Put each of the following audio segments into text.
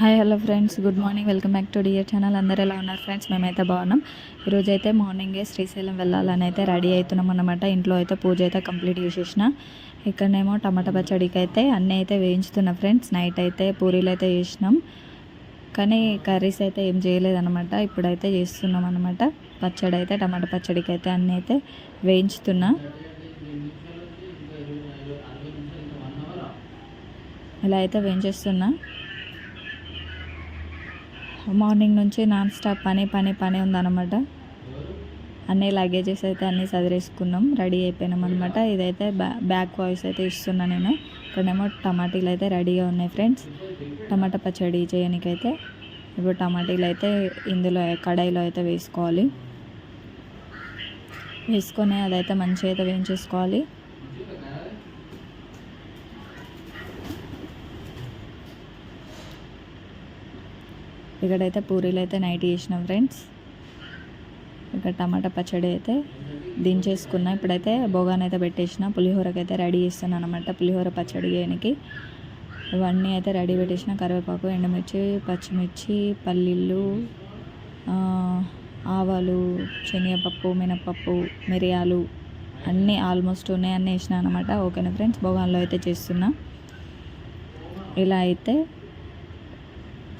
Hi hello friends. Good morning. Welcome back to dear channel. అందరు ఎలా ఉన్నారు friends? మేమైతే బాగున్నాం. ఈరోజు అయితే మార్నింగే శ్రీశైలం వెళ్ళాలని అయితే రెడీ అవుతున్నాం అనమాట ఇంట్లో అయితే పూజ అయితే కంప్లీట్ చేసేసిన. ఇక్కడనేమో టమాటా పచ్చడికి అయితే అన్నీ అయితే వేయించుతున్నా ఫ్రెండ్స్. నైట్ అయితే పూరీలు అయితే చేసినాం. కానీ కర్రీస్ అయితే ఏం చేయలేదన్నమాట. ఇప్పుడైతే చేస్తున్నాం అనమాట పచ్చడి అయితే టమాటా పచ్చడికి అయితే అన్నీ అయితే వేయించుతున్నా. ఇలా అయితే వేయించేస్తున్నా. మార్నింగ్ నుంచి నాన్ స్టాప్ పని పని పని ఉందన్నమాట. అన్నీ లగేజెస్ అయితే అన్నీ చదివేసుకున్నాం రెడీ అయిపోయినాం అనమాట ఇదైతే బ్యా బ్యాక్ వాయిస్ అయితే ఇస్తున్నా నేను. ఇక్కడేమో టమాటీలు అయితే రెడీగా ఉన్నాయి ఫ్రెండ్స్. టమాటా పచ్చడి చేయడానికైతే ఇప్పుడు టమాటీలు అయితే ఇందులో కడాయిలో అయితే వేసుకోవాలి. వేసుకొని అదైతే మంచిగా అయితే వేయించేసుకోవాలి. ఇక్కడైతే పూరీలు అయితే నైట్ చేసినాం ఫ్రెండ్స్. ఇక్కడ టమాటా పచ్చడి అయితే దించేసుకున్నా. ఇప్పుడైతే బోగాన్ అయితే పెట్టేసిన. పులిహోరకి అయితే రెడీ చేస్తున్నాను అనమాట పులిహోర పచ్చడి చేయడానికి ఇవన్నీ అయితే రెడీ పెట్టేసిన. కరివేపాకు ఎండుమిర్చి పచ్చిమిర్చి పల్లీలు ఆవాలు శనగపప్పు మినపప్పు మిరియాలు అన్నీ ఆల్మోస్ట్ ఉన్నాయి అన్నీ వేసిన అనమాట ఓకేనా ఫ్రెండ్స్? బోగాన్లో అయితే చేస్తున్నా. ఇలా అయితే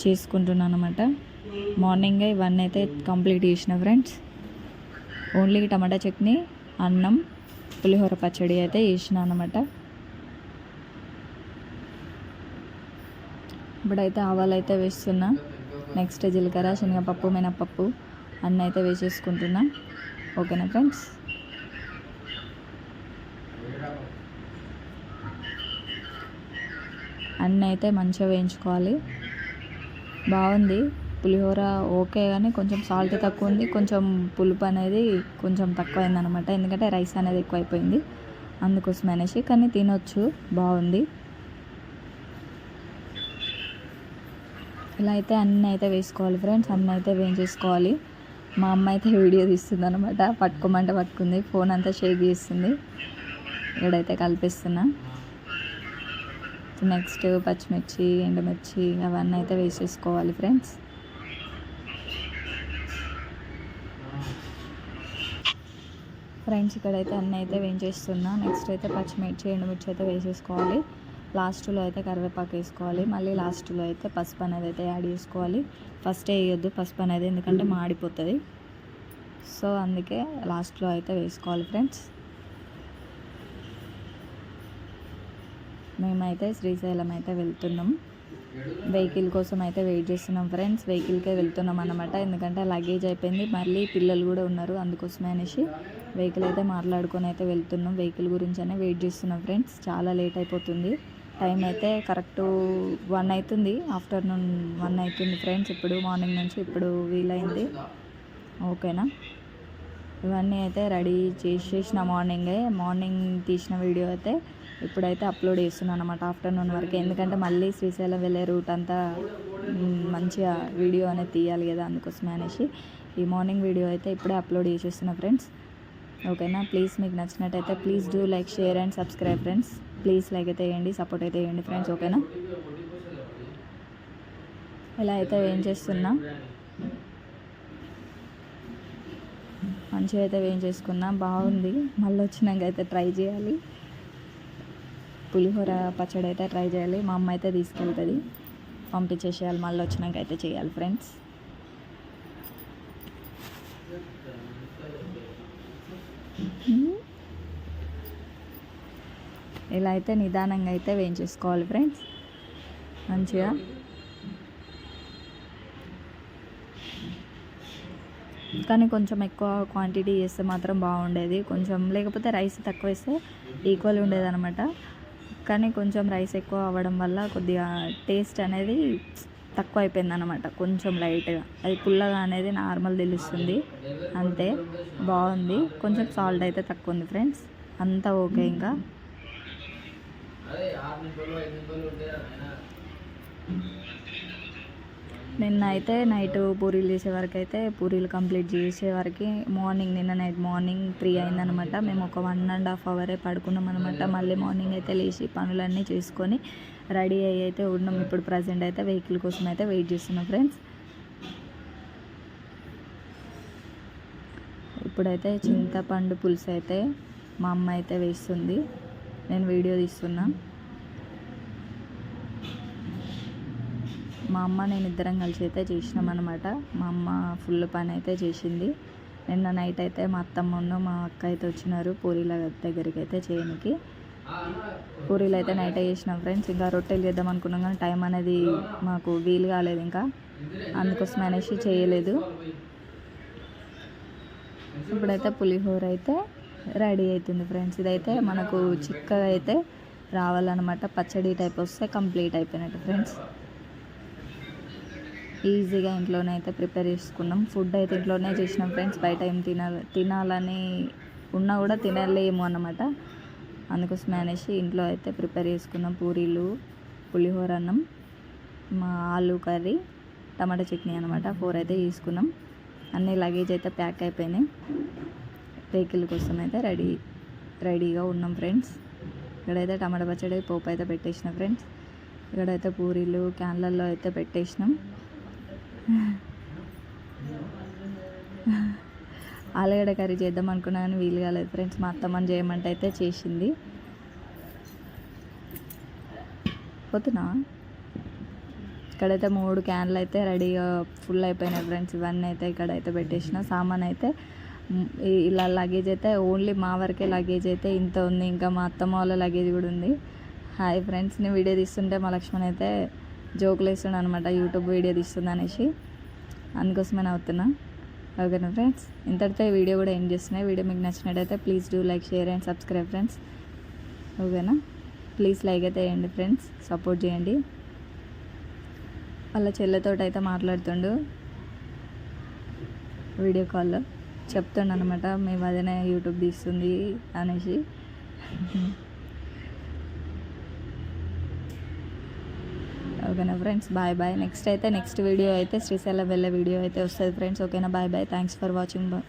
చేసుకుంటున్నాను అనమాట మార్నింగే ఇవన్నీ అయితే కంప్లీట్ చేసిన ఫ్రెండ్స్. ఓన్లీ టమాటా చట్నీ అన్నం పులిహోర పచ్చడి అయితే చేసిన అనమాట ఇప్పుడైతే ఆవాలు అయితే వేస్తున్నా. నెక్స్ట్ జీలకర్ర శనగపప్పు మినపప్పు అన్నీ అయితే వేసేసుకుంటున్నా. ఓకేనా ఫ్రెండ్స్? అన్నీ అయితే మంచిగా వేయించుకోవాలి. బాగుంది. పులిహోర ఓకే కానీ కొంచెం సాల్ట్ తక్కువ ఉంది కొంచెం పులుపు అనేది కొంచెం తక్కువ అనమాట ఎందుకంటే రైస్ అనేది ఎక్కువైపోయింది. అందుకోసం అనేసి కానీ తినొచ్చు. బాగుంది. ఇలా అయితే అన్నీ అయితే వేసుకోవాలి ఫ్రెండ్స్. అన్నీ అయితే వేయించేసుకోవాలి. మా అమ్మ అయితే వీడియో తీస్తుంది అనమాట పట్టుకోమంటే పట్టుకుంది. ఫోన్ అంతా షేక్ చేస్తుంది. ఇక్కడైతే కలిపిస్తున్నా. నెక్స్ట్ పచ్చిమిర్చి ఎండుమిర్చి అవన్నీ అయితే వేసేసుకోవాలి ఫ్రెండ్స్. ఫ్రెండ్స్ ఇక్కడైతే అన్నీ అయితే వేయించేస్తున్నా. నెక్స్ట్ అయితే పచ్చిమిర్చి ఎండుమిర్చి అయితే వేసేసుకోవాలి. లాస్ట్లో అయితే కరివేపాకు వేసుకోవాలి. మళ్ళీ లాస్ట్లో అయితే పసుపు అనేది అయితే యాడ్ చేసుకోవాలి. ఫస్ట్ వేయొద్దు పసుపు అనేది ఎందుకంటే మాడిపోతుంది. సో అందుకే లాస్ట్లో అయితే వేసుకోవాలి ఫ్రెండ్స్. మేమైతే శ్రీశైలం అయితే వెళ్తున్నాం. వెహికల్ కోసం అయితే వెయిట్ చేస్తున్నాం ఫ్రెండ్స్. వెహికల్కే వెళ్తున్నాం అనమాట ఎందుకంటే లగేజ్ అయిపోయింది. మళ్ళీ పిల్లలు కూడా ఉన్నారు అందుకోసమే అనేసి వెహికల్ అయితే మాట్లాడుకొని అయితే వెళ్తున్నాం. వెహికల్ గురించి అనే వెయిట్ చేస్తున్నాం ఫ్రెండ్స్. చాలా లేట్ అయిపోతుంది. టైం అయితే కరెక్ట్ వన్ అవుతుంది. ఆఫ్టర్నూన్ వన్ అవుతుంది ఫ్రెండ్స్. ఇప్పుడు మార్నింగ్ నుంచి ఇప్పుడు వీలైంది. ఓకేనా? ఇవన్నీ అయితే రెడీ చేసేసిన మార్నింగే. మార్నింగ్ తీసిన వీడియో అయితే ఇప్పుడైతే అప్లోడ్ చేస్తున్నాను అనమాట ఆఫ్టర్నూన్ వరకు. ఎందుకంటే మళ్ళీ శ్రీశైలం వెళ్ళే రూట్ అంతా మంచిగా వీడియో అనేది తీయాలి కదా అందుకోసమే అనేసి ఈ మార్నింగ్ వీడియో అయితే ఇప్పుడే అప్లోడ్ చేసేస్తున్నా ఫ్రెండ్స్. ఓకేనా? ప్లీజ్ మీకు నచ్చినట్టయితే please do like share and subscribe friends. Please like అయితే వేయండి సపోర్ట్ అయితే వేయండి ఫ్రెండ్స్. ఓకేనా? ఇలా అయితే ఏం చేస్తున్నా? మంచిగా అయితే వేయించేసుకున్నా బాగుంది. మళ్ళీ వచ్చినాక అయితే ట్రై చేయాలి. పులిహోర పచ్చడి అయితే ట్రై చేయాలి. మా అమ్మ అయితే తీసుకెళ్తుంది. పంపించేసేయాలి. మళ్ళీ వచ్చినాక అయితే చేయాలి ఫ్రెండ్స్ ఇలా అయితే నిదానంగా అయితే వేయించేసుకోవాలి ఫ్రెండ్స్ మంచిగా. కానీ కొంచెం ఎక్కువ క్వాంటిటీ చేస్తే మాత్రం బాగుండేది. కొంచెం లేకపోతే రైస్ తక్కువ వేస్తే ఈక్వల్ ఉండేది అనమాట కానీ కొంచెం రైస్ ఎక్కువ అవ్వడం వల్ల కొద్దిగా టేస్ట్ అనేది తక్కువ అయిపోయింది అనమాట కొంచెం లైట్గా. అది పుల్లగా అనేది నార్మల్ తెలుస్తుంది అంతే. బాగుంది. కొంచెం సాల్ట్ అయితే తక్కువ ఉంది ఫ్రెండ్స్. అంతా ఓకే ఇంకా. నిన్న అయితే నైట్ పూరీలు చేసే వరకు అయితే పూరీలు కంప్లీట్ చేసే వరకు మార్నింగ్ నిన్న నైట్ మార్నింగ్ త్రీ అయిందనమాట. మేము ఒక వన్ అండ్ హాఫ్ అవరే పడుకున్నాం అనమాట మళ్ళీ మార్నింగ్ అయితే లేచి పనులన్నీ చేసుకొని రెడీ అయ్యి అయితే ఉన్నాం. ఇప్పుడు ప్రజెంట్ అయితే వెహికల్ కోసం అయితే వెయిట్ చేస్తున్నాం ఫ్రెండ్స్ ఇప్పుడైతే చింతపండు పులుసు అయితే మా అమ్మ అయితే వేస్తుంది. నేను వీడియో తీస్తున్నాను మా అమ్మ నేను ఇద్దరం కలిసి అయితే చేసినాం అనమాట మా అమ్మ ఫుల్ పని అయితే చేసింది. నిన్న నైట్ అయితే మా అత్తమ్మను మా అక్క అయితే వచ్చినారు పూరీల దగ్గరికి అయితే చేయనికి. పూరీలు అయితే నైట్ చేసినాం ఫ్రెండ్స్. ఇంకా రొట్టెలు చేద్దాం అనుకున్నాం కానీ టైం అనేది మాకు వీలు కాలేదు ఇంకా. అందుకోసం అనేసి చేయలేదు. ఇప్పుడైతే పులిహోర అయితే రెడీ అవుతుంది ఫ్రెండ్స్. ఇదైతే మనకు చిక్కగా అయితే రావాలన్నమాట. పచ్చడి టైప్ వస్తే కంప్లీట్ అయిపోయినట్టు ఫ్రెండ్స్. ఈజీగా ఇంట్లోనే అయితే ప్రిపేర్ చేసుకున్నాం. ఫుడ్ అయితే ఇంట్లోనే చేసినాం ఫ్రెండ్స్. బయట ఏం తినాలి తినాలని ఉన్నా కూడా తినలేము అన్నమాట. అందుకోసం అనేసి ఇంట్లో అయితే ప్రిపేర్ చేసుకున్నాం. పూరీలు పులిహోర అన్నం మా ఆలు కర్రీ టమాటా చట్నీ అనమాట ఫోర్ అయితే తీసుకున్నాం అన్ని లగేజ్ అయితే ప్యాక్ అయిపోయినాయి. వెహికల్ కోసం అయితే రెడీ రెడీగా ఉన్నాం ఫ్రెండ్స్. ఇక్కడైతే టమాటా పచ్చడి పోపు అయితే పెట్టేసిన ఫ్రెండ్స్. ఇక్కడైతే పూరీలు క్యాన్లల్లో అయితే పెట్టేసినాం. ఆలుగడ్డ కర్రీ చేద్దాం అనుకున్నా కానీ వీలు కాలేదు ఫ్రెండ్స్. మా అత్తమ్మని చేయమంటే అయితే చేసింది. పోతున్నా? ఇక్కడైతే మూడు క్యాన్లు అయితే రెడీగా ఫుల్ అయిపోయినాయి ఫ్రెండ్స్. ఇవన్నీ అయితే ఇక్కడైతే పెట్టేసిన. సామాన్ అయితే ఇలా లగేజ్ అయితే ఓన్లీ మా వరకే లగేజ్ అయితే ఇంత ఉంది. ఇంకా మా అత్తమ్మ వాళ్ళ లగేజ్ కూడా ఉంది. హాయ్ ఫ్రెండ్స్ నేను వీడియో తీస్తుంటే మా లక్ష్మణ్ అయితే జోకులు వేస్తుండే అనమాట యూట్యూబ్ వీడియో తీస్తుంది అనేసి అందుకోసమే అవుతున్నా ఓకేనా ఫ్రెండ్స్? ఇంతటితో ఈ వీడియో కూడా ఏం చేస్తున్నాయి వీడియో మీకు నచ్చినట్టయితే please do like share and subscribe friends. ఓకేనా? ప్లీజ్ లైక్ అయితే వేయండి ఫ్రెండ్స్. సపోర్ట్ చేయండి. వాళ్ళ చెల్లెతోటి అయితే మాట్లాడుతుండు వీడియో కాల్లో. చెప్తుండు అనమాట మీ వదిన యూట్యూబ్ తీస్తుంది అనేసి. ఓకేనా ఫ్రెండ్స్? Bye bye. నెక్స్ట్ అయితే నెక్స్ట్ వీడియో అయితే శ్రీశైలం వెళ్ళే వీడియో అయితే వస్తుంది ఫ్రెండ్స్. ఓకేనా? Bye bye. Thanks for watching. Bye